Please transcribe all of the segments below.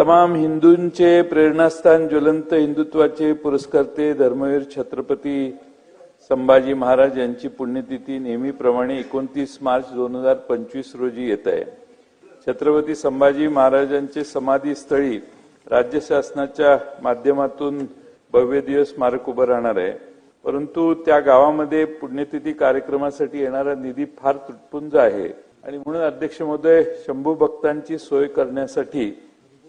तमाम हिंदूंचे प्रेरणास्थान ज्वलंत हिंदुत्वाचे पुरस्कर्ते धर्मवीर छत्रपती संभाजी महाराज यांची पुण्यतिथी नेहमीप्रमाणे एकोणतीस मार्च दोन हजार पंचवीस रोजी येत आहे. छत्रपती संभाजी महाराजांचे समाधीस्थळी राज्य शासनाच्या माध्यमातून भव्य दिवस स्मारक उभं राहणार आहे. परंतु त्या गावामध्ये पुण्यतिथी कार्यक्रमासाठी येणारा निधी फार तुटपुंज आहे आणि म्हणून अध्यक्ष महोदय शंभू भक्तांची सोय करण्यासाठी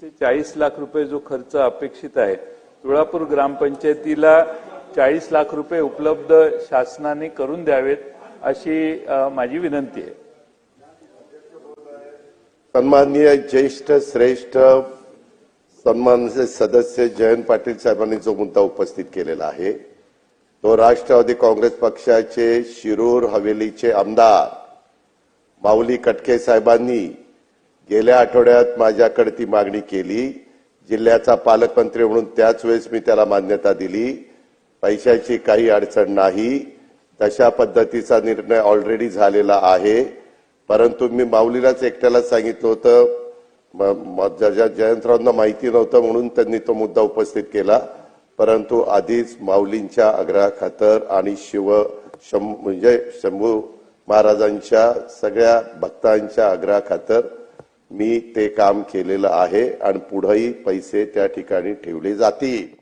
ते चाळीस लाख रुपये जो खर्च अपेक्षित आहे तुळापूर ग्रामपंचायतीला चाळीस लाख रुपये उपलब्ध शासनाने करून द्यावेत अशी माझी विनंती आहे. सन्माननीय ज्येष्ठ श्रेष्ठ सन्मान सदस्य जयंत पाटील साहेबांनी जो मुद्दा उपस्थित केलेला आहे तो राष्ट्रवादी काँग्रेस पक्षाचे शिरूर हवेलीचे आमदार माऊली कटके साहेबांनी गेल्या आठवड्यात माझ्याकडे ती मागणी केली. जिल्ह्याचा पालकमंत्री म्हणून त्याच वेळेस मी त्याला मान्यता दिली. पैशाची काही अडचण नाही. तशा पद्धतीचा निर्णय ऑलरेडी झालेला आहे. परंतु मी माऊलीलाच एकट्याला सांगितलं होतं. जयंतरावांना माहिती नव्हतं म्हणून त्यांनी तो मुद्दा उपस्थित केला. परंतु आधीच माऊलींच्या आग्रहाखातर आणि शिव शं म्हणजे शंभू महाराजांच्या सगळ्या भक्तांच्या आग्रहाखातर मी ते काम केलेलं आहे आणि पुढेही पैसे त्या ठिकाणी ठेवले जातील.